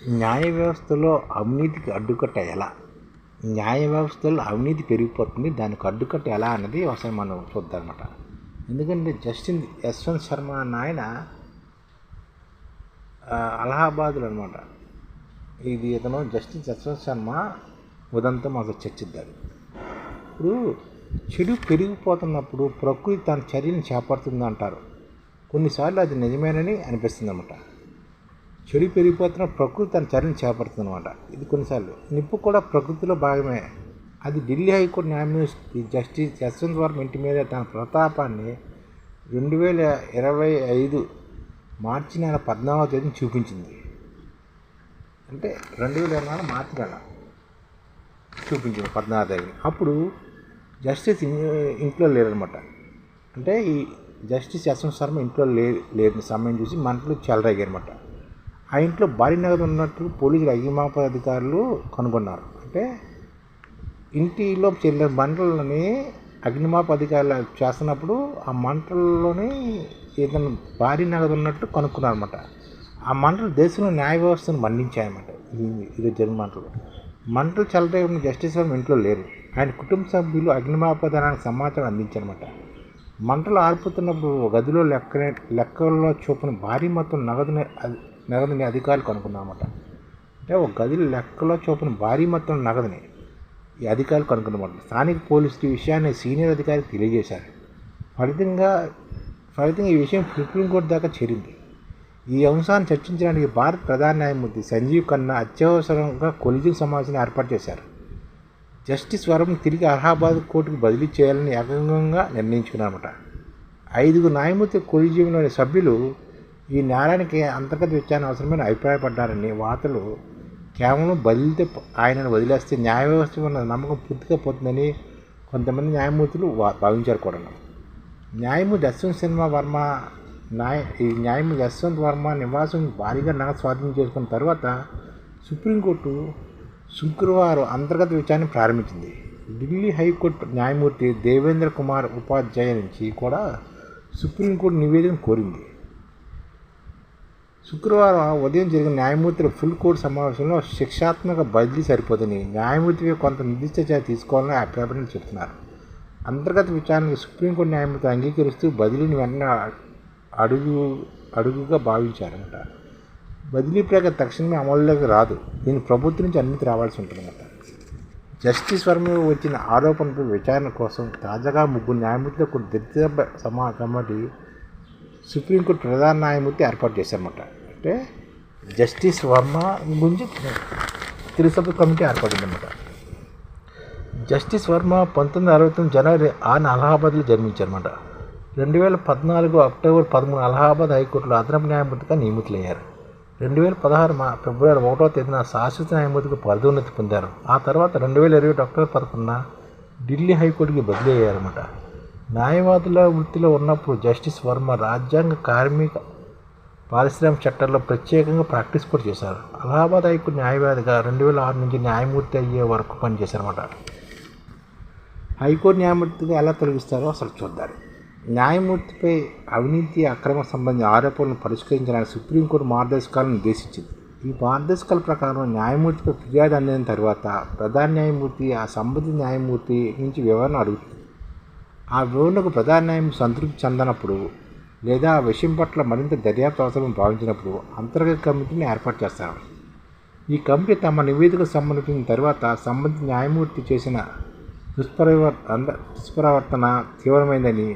న్యాయ వ్యవస్థలో అవినీతికి అడ్డుకట్ట ఎలా? న్యాయ వ్యవస్థలో అవినీతి పెరిగిపోతుంది దానికి అడ్డుకట్ట ఎలా అన్నది ఒకసారి మనం చూద్దాం అనమాట ఎందుకంటే జస్టిన్ యశ్వంత్ శర్మ అన్న ఆయన అలహాబాద్లో అనమాట ఇది ఇతను జస్టిస్ యశ్వంత్ శర్మ ఉదంతం మాకు చర్చిద్దారు ఇప్పుడు చెడు పెరిగిపోతున్నప్పుడు ప్రకృతి తన చర్యలను చేపడుతుంది అంటారు కొన్నిసార్లు అది నిజమేనని అనిపిస్తుంది అనమాట చెడు పెరిగిపోతున్న ప్రకృతి తన చర్యను చేపడుతుంది అనమాట ఇది కొన్నిసార్లు. నిప్పు కూడా ప్రకృతిలో భాగమే. అది ఢిల్లీ హైకోర్టు న్యాయమూర్తి జస్టిస్ యశ్వంత్ వర్మ ఇంటి మీద తన ప్రతాపాన్ని రెండు వేల ఇరవై ఐదు మార్చి నెల పద్నాలుగో తేదీని చూపించింది. అంటే రెండు వేల ఇరవై నాలుగు మార్చి నెల చూపించింది పద్నాలుగు తేదీని. అప్పుడు జస్టిస్ ఇంట్లో లేరనమాట అంటే ఈ జస్టిస్ యశ్వంత్ శర్మ ఇంట్లో లే లేని సమయం చూసి మంటలు చెలరేగారనమాట ఆ ఇంట్లో భారీ నగదు ఉన్నట్టు పోలీసులు అగ్నిమాప అధికారులు కనుగొన్నారు. అంటే ఇంటిలో చెల్లిన మంటలని అగ్నిమాప అధికారులు చేస్తున్నప్పుడు ఆ మంటల్లోనే ఏదైనా భారీ నగదు ఉన్నట్టు కనుక్కున్నారు అనమాట ఆ మంటలు దేశంలో న్యాయ వ్యవస్థను మండించాయన్నమాట ఇది ఇది జరిగిన మంటలు. మంటలు చెలరేగిన జస్టిస్ వర్మ ఇంట్లో లేరు. ఆయన కుటుంబ సభ్యులు అగ్నిమాప దళానికి సమాచారం అందించారన్నమాట. మంటలు ఆర్పుతున్నప్పుడు గదిలో లెక్క లెక్కల్లో చూపిన భారీ మొత్తం నగదుని నగదుని అధికారులు కనుక్కున్నారన్నమాట అంటే ఒక గదిలో లెక్కలో చూపిన భారీ మొత్తం నగదుని ఈ అధికారులు కనుక్కున్నమాట స్థానిక పోలీసులు ఈ విషయాన్ని సీనియర్ అధికారికి తెలియజేశారు. ఫలితంగా ఫలితంగా ఈ విషయం సుప్రీంకోర్టు దాకా చేరింది. ఈ అంశాన్ని చర్చించడానికి భారత ప్రధాన న్యాయమూర్తి సంజీవ్ ఖన్నా అత్యవసరంగా కొలిజింగ్ సమావేశాన్ని ఏర్పాటు చేశారు. జస్టిస్ వరం తిరిగి అలహాబాద్ కోర్టుకు బదిలీ చేయాలని ఏకంగా నిర్ణయించుకున్నారన్నమాట ఐదుగురు న్యాయమూర్తి కొలిజియంలోని సభ్యులు ఈ నేరానికి అంతర్గత విచారణ అవసరమైన అభిప్రాయపడ్డారని వార్తలు కేవలం బదిలితే ఆయనను వదిలేస్తే న్యాయ వ్యవస్థ ఉన్న నమ్మకం పూర్తిగా పోతుందని కొంతమంది న్యాయమూర్తులు భావించారు కూడా న్యాయమూర్తి యశ్వంత్ సినిమా వర్మ న్యాయ ఈ న్యాయమూర్తి యశ్వంత్ వర్మ నివాసం భారీగా నగదు స్వాధీనం చేసుకున్న తర్వాత సుప్రీంకోర్టు శుక్రవారం అంతర్గత విచారణ ప్రారంభించింది. ఢిల్లీ హైకోర్టు న్యాయమూర్తి దేవేంద్ర కుమార్ ఉపాధ్యాయ నుంచి కూడా సుప్రీంకోర్టు నివేదన కోరింది. శుక్రవారం ఉదయం జరిగిన న్యాయమూర్తుల ఫుల్ కోర్టు సమావేశంలో శిక్షాత్మక బదిలీ సరిపోతుంది. న్యాయమూర్తికి కొంత నిర్దిష్ట చర్య తీసుకోవాలని అభిప్రాయం చెబుతున్నారు అంతర్గత విచారణకు సుప్రీంకోర్టు న్యాయమూర్తి అంగీకరిస్తూ బదిలీని వెంటనే అడుగు అడుగుగా భావించారన్నమాట బదిలీ ప్రక్రియ తక్షణమే అమలులోకి రాదు. దీని ప్రభుత్వం నుంచి అనుమతి రావాల్సి ఉంటుందన్నమాట జస్టిస్ వర్మ వచ్చిన ఆరోపణలపై విచారణ కోసం తాజాగా ముగ్గురు న్యాయమూర్తులకు దీర్ఘ సమా కమిటీ సుప్రీంకోర్టు ప్రధాన న్యాయమూర్తి ఏర్పాటు చేశారన్నమాట. అంటే జస్టిస్ వర్మ గురించి త్రిసభ్య కమిటీ ఏర్పడిందన్నమాట జస్టిస్ వర్మ పంతొమ్మిది అరవై తొమ్మిది జనవరి ఆరు అలహాబాద్లో జన్మించారన్నమాట. రెండు వేల పద్నాలుగు అక్టోబర్ పదమూడు అలహాబాద్ హైకోర్టులో అదనపు న్యాయమూర్తిగా నియమితులయ్యారు. రెండు వేల పదహారు మా ఫిబ్రవరి ఒకటో తేదీన శాశ్వత న్యాయమూర్తిగా పదోన్నతి పొందారు. ఆ తర్వాత రెండు వేల ఇరవై ఒకటి అక్టోబర్ పదకొండున ఢిల్లీ హైకోర్టుకి బదిలీ అయ్యారన్నమాట. న్యాయవాదుల వృత్తిలో ఉన్నప్పుడు జస్టిస్ వర్మ రాజ్యాంగ కార్మిక పారిశ్రామిక చట్టాల్లో ప్రత్యేకంగా ప్రాక్టీస్ కూడా చేశారు. అలహాబాద్ హైకోర్టు న్యాయవాదిగా రెండు వేల ఆరు నుంచి న్యాయమూర్తి అయ్యే వరకు పనిచేశారన్నమాట. హైకోర్టు న్యాయమూర్తిగా ఎలా తొలగిస్తారో అసలు చూద్దాం. న్యాయమూర్తిపై అవినీతి అక్రమ సంబంధించిన ఆరోపణలను పరిష్కరించడానికి సుప్రీంకోర్టు మార్గదర్శకాలను నిర్దేశించింది ఈ మార్గదర్శకాల ప్రకారం న్యాయమూర్తిపై ఫిర్యాదు అందిన తర్వాత ప్రధాన న్యాయమూర్తి ఆ సంబంధిత న్యాయమూర్తి నుంచి వివరణ అడుగుతుంది. ఆ వివరణకు ప్రధాన న్యాయం సంతృప్తి చెందనప్పుడు లేదా ఆ విషయం పట్ల మరింత దర్యాప్తు అవసరం భావించినప్పుడు అంతర్గత కమిటీని ఏర్పాటు చేస్తారు ఈ కమిటీ తమ నివేదిక సమర్పించిన తర్వాత సంబంధిత న్యాయమూర్తి చేసిన దుష్ప్రవర్ అంద దుష్ప్రవర్తన తీవ్రమైందని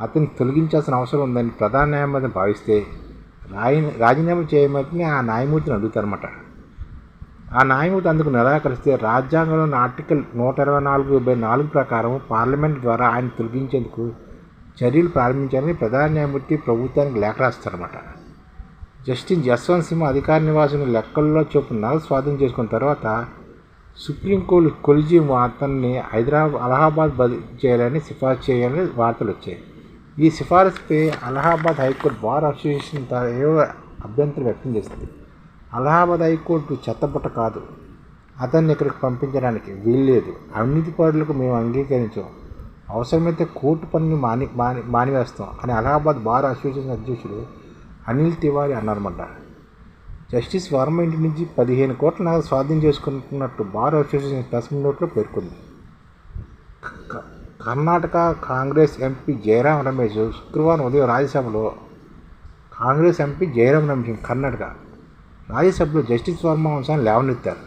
అతన్ని తొలగించాల్సిన అవసరం ఉందని ప్రధాన న్యాయమూర్తిని భావిస్తే రాయి రాజీనామా చేయమని ఆ న్యాయమూర్తిని అడుగుతారన్నమాట. ఆ న్యాయమూర్తి అందుకు నిరాకరిస్తే రాజ్యాంగంలోని ఆర్టికల్ నూట ఇరవై నాలుగు బై నాలుగు ప్రకారం పార్లమెంట్ ద్వారా ఆయన తొలగించేందుకు చర్యలు ప్రారంభించాలని ప్రధాన న్యాయమూర్తి ప్రభుత్వానికి లేఖ రాస్తారన్నమాట. జస్టిస్ జస్వంత్ సింహ అధికార నివాసం లెక్కల్లో చొప్పున స్వాధీనం చేసుకున్న తర్వాత సుప్రీంకోర్టు కొలిజియం అతన్ని హైదరాబాద్ అలహాబాద్ బదిలీ చేయాలని సిఫార్సు చేయాలని వార్తలు వచ్చాయి. ఈ సిఫారసుపై Allahabad high court bar association తా- ఏవో అభ్యంతరం వ్యక్తం చేసింది. అలహాబాద్ హైకోర్టు చెత్తబుట్ట కాదు. అతన్ని ఇక్కడికి పంపించడానికి వీల్లేదు. అవినీతిపరులకు మేము అంగీకరించాం. అవసరమైతే కోర్టు పనిని మాని మాని మానివేస్తాం అని అలహాబాద్ బార్ అసోసియేషన్ అధ్యక్షుడు అనిల్ తివారీ అన్నారన్నమాట. జస్టిస్ వర్మ ఇంటి నుంచి పదిహేను కోట్ల నగదు స్వాధీనం చేసుకుంటున్నట్టు బార్ అసోసియేషన్ ప్రెస్ నోట్లో పేర్కొంది. కర్ణాటక కాంగ్రెస్ ఎంపీ జయరాం రమేష్ శుక్రవారం ఉదయం రాజ్యసభలో కాంగ్రెస్ ఎంపీ జయరాం రమేష్ కర్ణాటక రాజ్యసభలో జస్టిస్ వర్మ అంశాన్ని లేవనెత్తారు.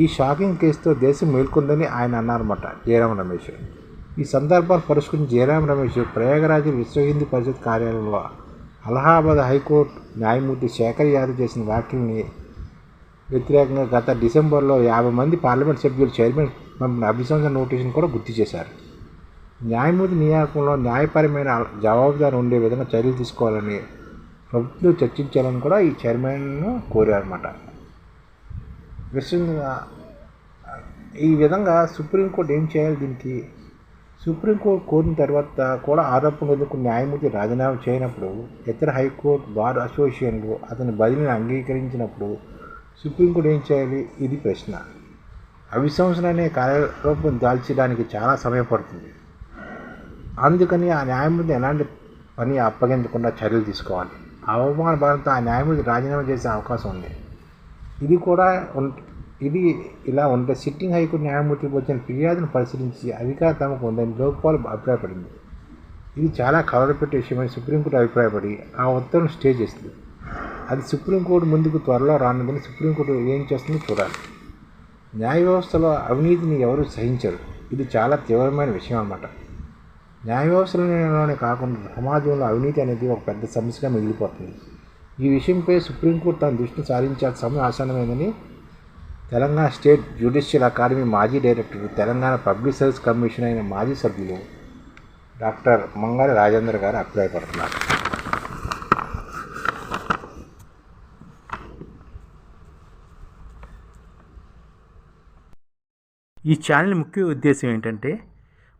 ఈ షాకింగ్ కేసుతో దేశం మేల్కొందని ఆయన అన్నారన్నమాట జయరాం రమేష్. ఈ సందర్భాన్ని పరుచుకుని జయరాం రమేష్ ప్రయాగరాజు విశ్వ హిందూ పరిషత్ కార్యాలయంలో అలహాబాద్ హైకోర్టు న్యాయమూర్తి శేఖర్ యాదవ్ చేసిన వ్యాఖ్యల్ని వ్యతిరేకంగా గత డిసెంబర్లో యాభై మంది పార్లమెంట్ సభ్యులు చైర్మన్ పంపిన అభిశంసన నోటీసును కూడా గుర్తు చేశారు. న్యాయమూర్తి నియామకంలో న్యాయపరమైన జవాబుదారు ఉండే విధంగా చర్యలు తీసుకోవాలని ప్రభుత్వం చర్చించాలని కూడా ఈ చైర్మన్ను కోరారన్నమాట. విషయంగా ఈ విధంగా సుప్రీంకోర్టు ఏం చేయాలి దీనికి? సుప్రీంకోర్టు కోరిన తర్వాత కూడా ఆరోపణలు ఎదుర్కొన్న న్యాయమూర్తి రాజీనామా చేయనప్పుడు ఇతర హైకోర్టు బార్ అసోసియేషన్లు అతని బదిలీని అంగీకరించినప్పుడు సుప్రీంకోర్టు ఏం చేయాలి? ఇది ప్రశ్న. అవిశ్వాసం అనే కార్యరూపం దాల్చడానికి చాలా సమయం పడుతుంది. అందుకని ఆ న్యాయమూర్తి ఎలాంటి పని అప్పగించకుండా చర్యలు తీసుకోవాలి? అవమాన భారంతో ఆ న్యాయమూర్తి రాజీనామా చేసే అవకాశం ఉంది. ఇది కూడా ఉం- ఇది ఇలా ఉంటే సిట్టింగ్ హైకోర్టు న్యాయమూర్తికి వచ్చిన ఫిర్యాదును పరిశీలించి అధికారం తమకు ఉందని లోక్పాల్ అభిప్రాయపడింది. ఇది చాలా కలరపెట్టే విషయమని సుప్రీంకోర్టు అభిప్రాయపడి ఆ ఉత్తర్వును స్టే చేస్తుంది అది సుప్రీంకోర్టు ముందుకు త్వరలో రానుందని సుప్రీంకోర్టు ఏం చేస్తుందో చూడాలి. న్యాయ వ్యవస్థలో అవినీతిని ఎవరు సహించరు. ఇది చాలా తీవ్రమైన విషయం అన్నమాట. న్యాయవ్యవస్థలోనే కాకుండా సమాజంలో అవినీతి అనేది ఒక పెద్ద సమస్యగా మిగిలిపోతుంది. ఈ విషయంపై సుప్రీంకోర్టు తన దృష్టిని సారించాల్సిన సమయం ఆసన్నమైందని తెలంగాణ స్టేట్ జ్యుడిషియల్ అకాడమీ మాజీ director Telangana public service commission అయిన మాజీ సభ్యులు డాక్టర్ మంగారి రాజేంద్ర గారు అభిప్రాయపడుతున్నారు. ఈ ఛానల్ ముఖ్య ఉద్దేశం ఏంటంటే